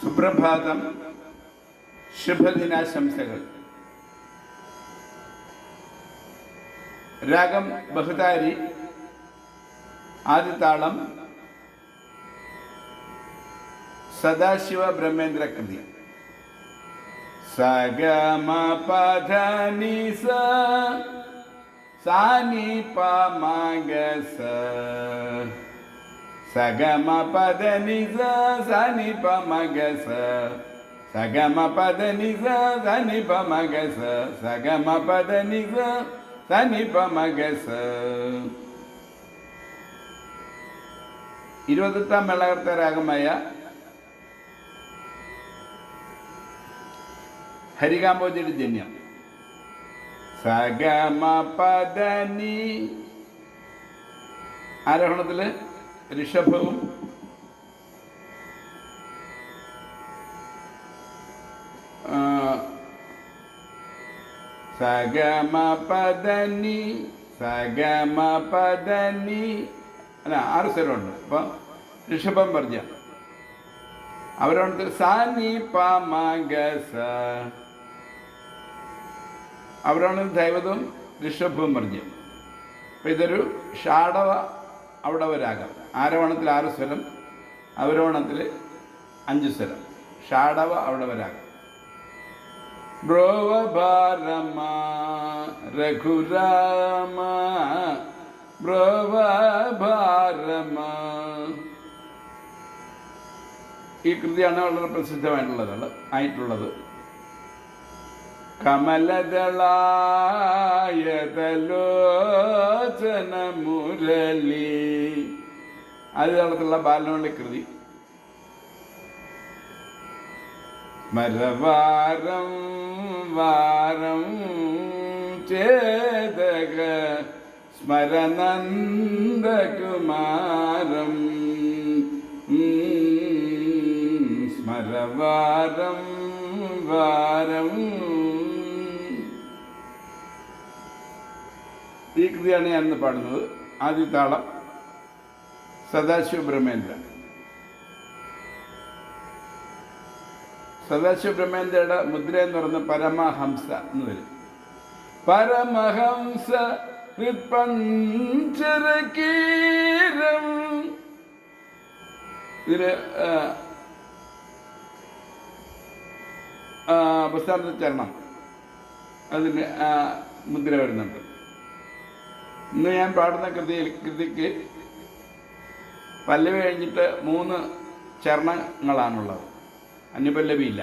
സുപ്രഭാതം ശുഭദിനാശംസകൾ രാഗം ബഹുതാരി ആദിതാളം സദാശിവ ബ്രഹ്മേന്ദ്ര കൃതി സഗമ പധ നി സ സാനി പ മഗ സ നി സ സാനി പ മഗ സ ഇരുപത്തെട്ടാം മേളകർത്ത രാഗമായ ഹരികാംബോജിയുടെ ജന്യം. സഗമ പദനി ആരോഹണത്തിൽ? ഋഷഭവും സഗമ പദനി സഗമ പദനി അല്ല ആറ് സ്വരമുണ്ട് അപ്പം ഋഷഭം പറഞ്ഞ അവരോട് സാനി പ മഗ സ അവരാണ് ദൈവതും ഋഷഭവും പറഞ്ഞു. അപ്പം ഇതൊരു ഷാഡവ അവിടെ രാഗം ആരോഹണത്തിൽ ആറ് സ്വരം അവരോഹണത്തിൽ അഞ്ച് സ്വരം. ഷാഡവ അവിടെ രാഗം ബ്രോവ ഭാരമ രഘുരാമ ബ്രോവ ഭാരമ ഈ കൃതിയാണ് വളരെ പ്രസിദ്ധമായിട്ടുള്ളത് ആയിട്ടുള്ളത്. കമലദളായതലോചന മുരളി ആദ്യകാലത്തുള്ള ബാലനോളി കൃതി. മരവാരം വാരം ചേതക സ്മരനന്ദകുമാരം. സ്മരവാരം വാരം ഈ കൃതിയാണ് ഞാൻ ഇന്ന് പാടുന്നത് ആദ്യ താളം സദാശിവ ബ്രഹ്മേന്ദ്ര സദാശിവ ബ്രഹ്മേന്ദ്രയുടെ മുദ്ര എന്ന് പറയുന്നത് പരമഹംസ എന്ന് വരും. പരമഹംസ ഹൃത്പഞ്ചരകീരം ഇതിൽ അവസാനത്തെ ചരണം. അതിന് മുദ്ര വരുന്നുണ്ട്. ഇന്ന് ഞാൻ പാടുന്ന കൃതിയിൽ കൃതിക്ക് പല്ലവി കഴിഞ്ഞിട്ട് മൂന്ന് ചരണങ്ങളാണുള്ളത്. അന്യപല്ലവിയില്ല.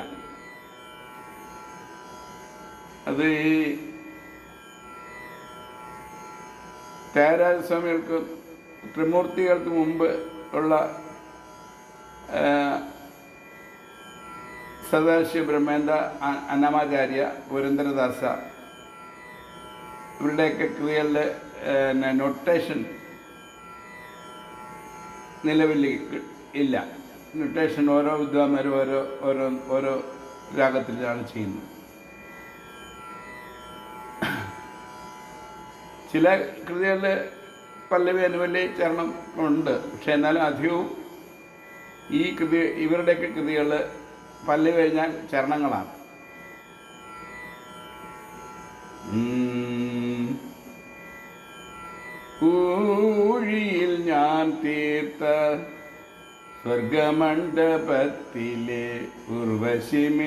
അത് ഈ ത്യാഗരാജസ്വാമികൾക്ക് ത്രിമൂർത്തികൾക്ക് മുമ്പ് ഉള്ള സദാശിവ ബ്രഹ്മേന്ദ്ര അന്നമാചാര്യ പുരന്ദരദാസ ഇവരുടെയൊക്കെ കൃതികളിൽ നൊട്ടേഷൻ നിലവിൽ ഇല്ല. നൊട്ടേഷൻ ഓരോ വിദ്വാന്മാരും ഓരോ ഓരോ ഓരോ രാഗത്തിലാണ് ചെയ്യുന്നത്. ചില കൃതികളിൽ പല്ലവി അനുവല്ലി ചരണം ഉണ്ട്. പക്ഷെ എന്നാലും അധികവും ഈ കൃതി ഇവരുടെയൊക്കെ കൃതികൾ പല്ലവി കഴിഞ്ഞാൽ ചരണങ്ങളാണ്. ഊഴിയിൽ ഞാൻ തീർത്ത സ്വർഗമണ്ഡപത്തിലെ ഉർവശിമേനകമാര്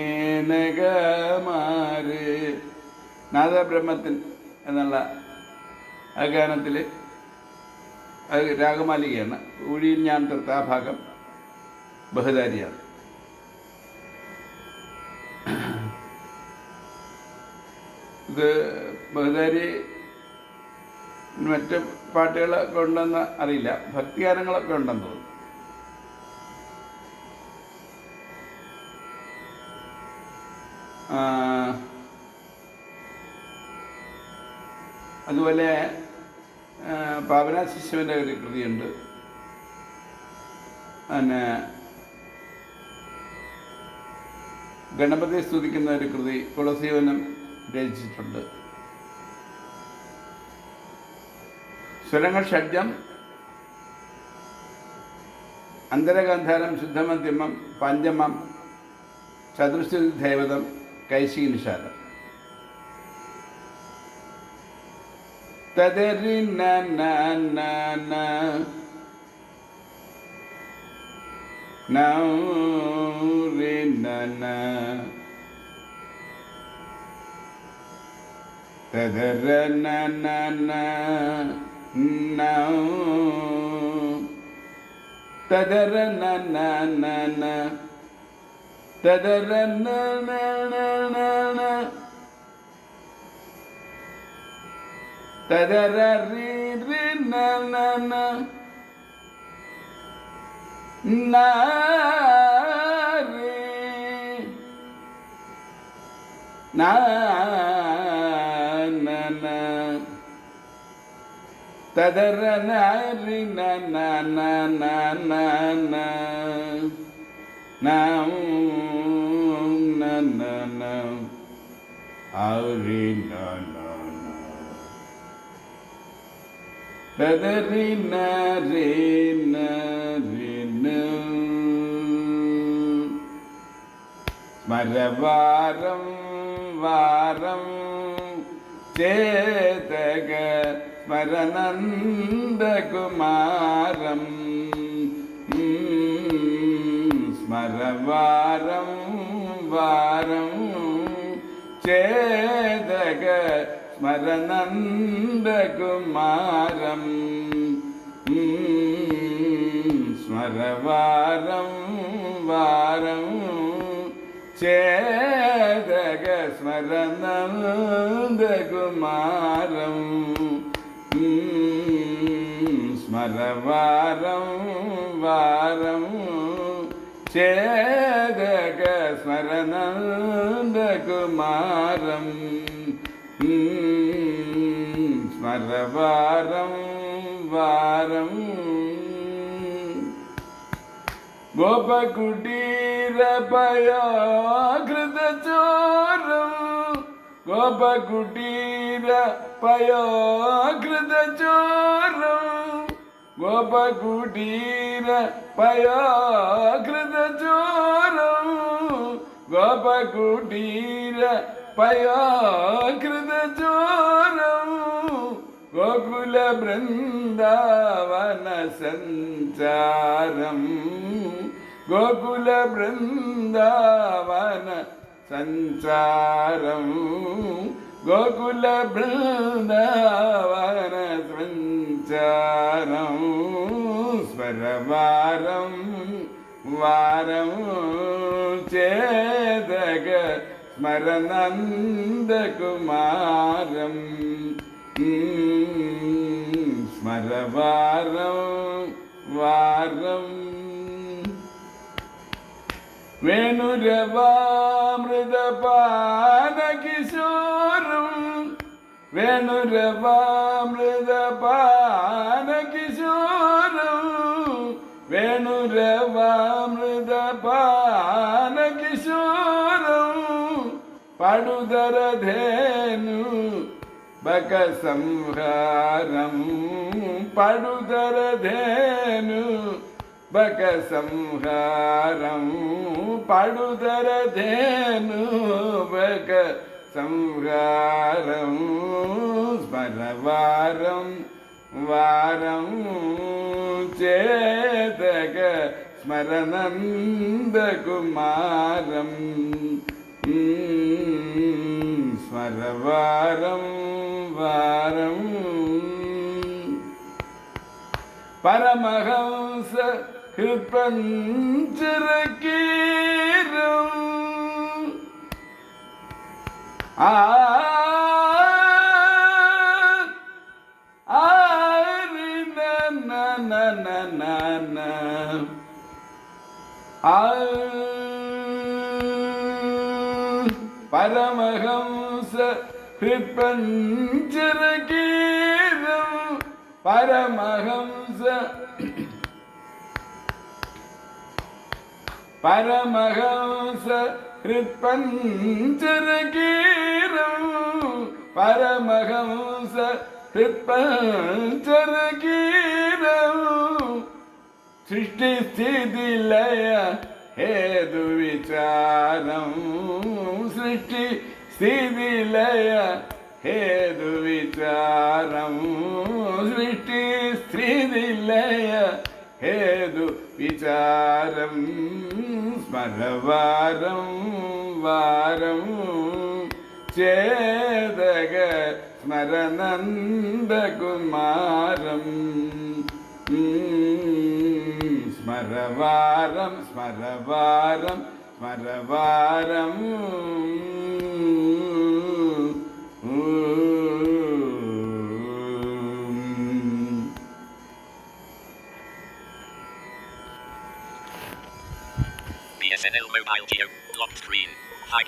നാദബ്രഹ്മത്തിൻ എന്നുള്ള ആ ഗാനത്തിൽ അത് രാഗമാലികയാണ്. ഊഴിയിൽ ഞാൻ തീർത്ത ആ ഭാഗം ബഹുദാരിയാണ് ഇത് ബഹുദാരി മറ്റ് പാട്ടുകളൊക്കെ ഉണ്ടെന്ന് അറിയില്ല. ഭക്തിഗാനങ്ങളൊക്കെ ഉണ്ടെന്ന് തോന്നുന്നു. അതുപോലെ പാവന ശിശുവിന്റെ ഒരു കൃതിയുണ്ട്. പിന്നെ ഗണപതി സ്തുതിക്കുന്ന ഒരു കൃതി തുളസീവനം രചിച്ചിട്ടുണ്ട്. സ്വരങ്ങൾ ഷഡ്ജം അന്തരഗാന്ധാരം ശുദ്ധമധ്യമം പഞ്ചമം ചതുർശ്രുതി ദേവതം കൈശി നിഷാദം തദരി തദര തദര തദര തദര രി രി ന ന ന ന രി ന ന ತದರ ನಾರಿ ನಾವು ನನ್ನ ಅವ್ರಿ ತದರಿ ನರಿ ನರಿ ಸ್ಮರವಾರಂ ವಾರಂ ಚೇತಗ वरनन्दकुमारं स्मरवारं वारं चेदग स्मरनन्दकुमारं స్మరవారం వారం చేదగ స్మరణం కుమారం സ്മരവാരം വാരം. ചേതക സ്മരനന്ദകുമാരം സ്മരവാരം വാരം. ചേതക സ്മരനന്ദകുമാരം గోపకుటీర పయాకృత చోరం గోపకుటీర పయాకృత చోరం గోకుల బృందావన సంచారం. గోకుల బృందావన సంచారం. గోకుల బృందావన సంచారం உச்சாரம் ஸ்வரவாரம் வாரம் சேதக ஸ்மரநந்தகுமாரம் ஸ்மரவாரம் வாரம். வேணுரவாமிருதபா వేణురవామృతపాన కిశోరు వేణురవామృతపాన కిశోరు పడుదరధేను బక సంహారం. పడుదరధేను బక సంహారం. పడుదరధేను బక സംഹാരം സ്മരവാരം വാരം ചേതക സ്മരനന്ദകുമാരം. സ്മരവാരം വാരം. പരമഹംസ ഹൃപഞ്ചരകീരം பரமஹம்ச பிரபஞ்சர கீதம் பரமஹம்ச பரமஹம்ச ന ന ആ പരമഹംസ ഹൃപഞ്ചരകീരം പരമഹംസ പരമഹംസ ഹൃത്പഞ്ചരകീരം പരമഹംസ ഹൃത്പഞ്ചരകീരം സൃഷ്ടി സ്ഥിതി ലയ ഹേതു വിചാരം സൃഷ്ടി സ്ഥിതി ലയ ഹേതു വിചാരം സൃഷ്ടി സ്ഥിതി ലയ ഹേതു വിചാരം பரவாரம் வாரம் சேதக ஸ்மரநந்தகுமாரம் ஸ்மரவாரம் ஸ்மரவாரம் ஸ்மரவாரம் Ooh. SNL Mobile Geo. Lock screen. High